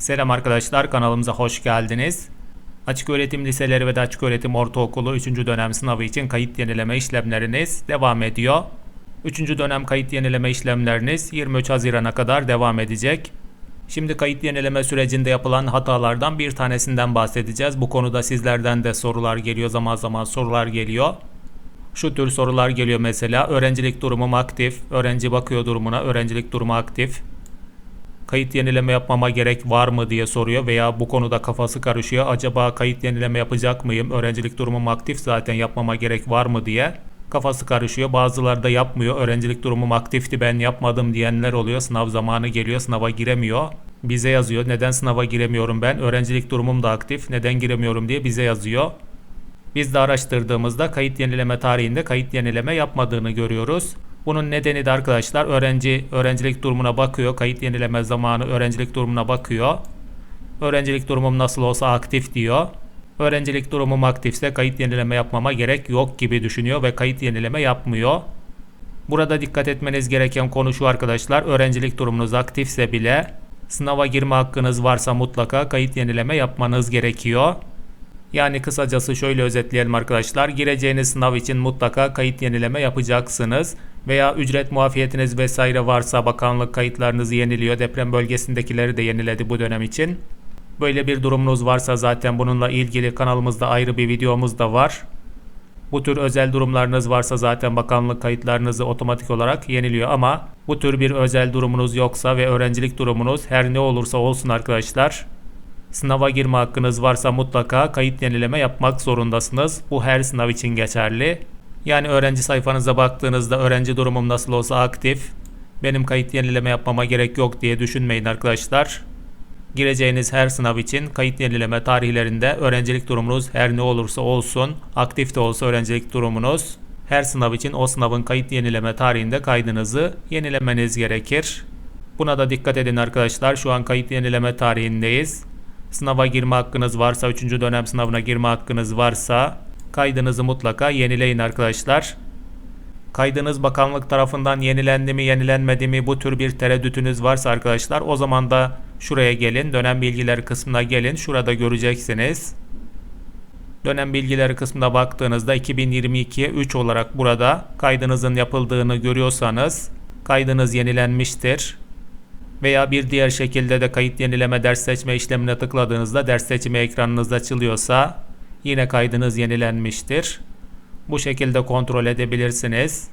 Selam arkadaşlar kanalımıza hoş geldiniz. Açık öğretim liseleri ve de açık öğretim ortaokulu 3. dönem sınavı için kayıt yenileme işlemleriniz devam ediyor. 3. dönem kayıt yenileme işlemleriniz 23 Haziran'a kadar devam edecek. Şimdi kayıt yenileme sürecinde yapılan hatalardan bir tanesinden bahsedeceğiz. Bu konuda sizlerden de sorular geliyor, zaman zaman sorular geliyor. Şu tür sorular geliyor mesela. Öğrencilik durumum aktif, öğrenci bakıyor durumuna, öğrencilik durumu aktif kayıt yenileme yapmama gerek var mı diye soruyor veya bu konuda kafası karışıyor. Acaba kayıt yenileme yapacak mıyım? Öğrencilik durumum aktif zaten yapmama gerek var mı diye kafası karışıyor. Bazıları da yapmıyor. Öğrencilik durumum aktifti ben yapmadım diyenler oluyor. Sınav zamanı geliyor sınava giremiyor. Bize yazıyor. Neden sınava giremiyorum ben? Öğrencilik durumum da aktif. Neden giremiyorum diye bize yazıyor. Biz de araştırdığımızda kayıt yenileme tarihinde kayıt yenileme yapmadığını görüyoruz. Bunun nedeni de arkadaşlar öğrenci öğrencilik durumuna bakıyor. Kayıt yenileme zamanı öğrencilik durumuna bakıyor. Öğrencilik durumum nasıl olsa aktif diyor. Öğrencilik durumum aktifse kayıt yenileme yapmama gerek yok gibi düşünüyor ve kayıt yenileme yapmıyor. Burada dikkat etmeniz gereken konu şu arkadaşlar. Öğrencilik durumunuz aktifse bile sınava girme hakkınız varsa mutlaka kayıt yenileme yapmanız gerekiyor. Yani kısacası şöyle özetleyelim arkadaşlar. Gireceğiniz sınav için mutlaka kayıt yenileme yapacaksınız. Veya ücret muafiyetiniz vesaire varsa bakanlık kayıtlarınızı yeniliyor. Deprem bölgesindekileri de yeniledi bu dönem için. Böyle bir durumunuz varsa zaten bununla ilgili kanalımızda ayrı bir videomuz da var. Bu tür özel durumlarınız varsa zaten bakanlık kayıtlarınızı otomatik olarak yeniliyor ama bu tür bir özel durumunuz yoksa ve öğrencilik durumunuz her ne olursa olsun arkadaşlar Sınava girme hakkınız varsa mutlaka kayıt yenileme yapmak zorundasınız. Bu her sınav için geçerli. Yani öğrenci sayfanıza baktığınızda öğrenci durumum nasıl olsa aktif. Benim kayıt yenileme yapmama gerek yok diye düşünmeyin arkadaşlar. Gireceğiniz her sınav için kayıt yenileme tarihlerinde öğrencilik durumunuz her ne olursa olsun, aktif de olsa öğrencilik durumunuz, her sınav için o sınavın kayıt yenileme tarihinde kaydınızı yenilemeniz gerekir. Buna da dikkat edin arkadaşlar. Şu an kayıt yenileme tarihindeyiz. Sınava girme hakkınız varsa, 3. dönem sınavına girme hakkınız varsa kaydınızı mutlaka yenileyin arkadaşlar. Kaydınız bakanlık tarafından yenilendi mi yenilenmedi mi bu tür bir tereddütünüz varsa arkadaşlar o zaman da şuraya gelin dönem bilgileri kısmına gelin şurada göreceksiniz. Dönem bilgileri kısmına baktığınızda 2022'ye 3 olarak burada kaydınızın yapıldığını görüyorsanız kaydınız yenilenmiştir. Veya bir diğer şekilde de kayıt yenileme ders seçme işlemine tıkladığınızda ders seçimi ekranınız açılıyorsa yine kaydınız yenilenmiştir. Bu şekilde kontrol edebilirsiniz.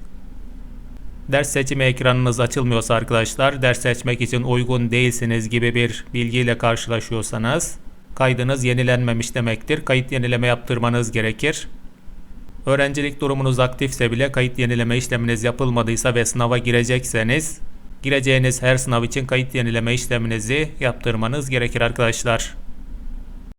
Ders seçimi ekranınız açılmıyorsa arkadaşlar ders seçmek için uygun değilsiniz gibi bir bilgiyle karşılaşıyorsanız kaydınız yenilenmemiş demektir. Kayıt yenileme yaptırmanız gerekir. Öğrencilik durumunuz aktifse bile kayıt yenileme işleminiz yapılmadıysa ve sınava girecekseniz gireceğiniz her sınav için kayıt yenileme işleminizi yaptırmanız gerekir arkadaşlar.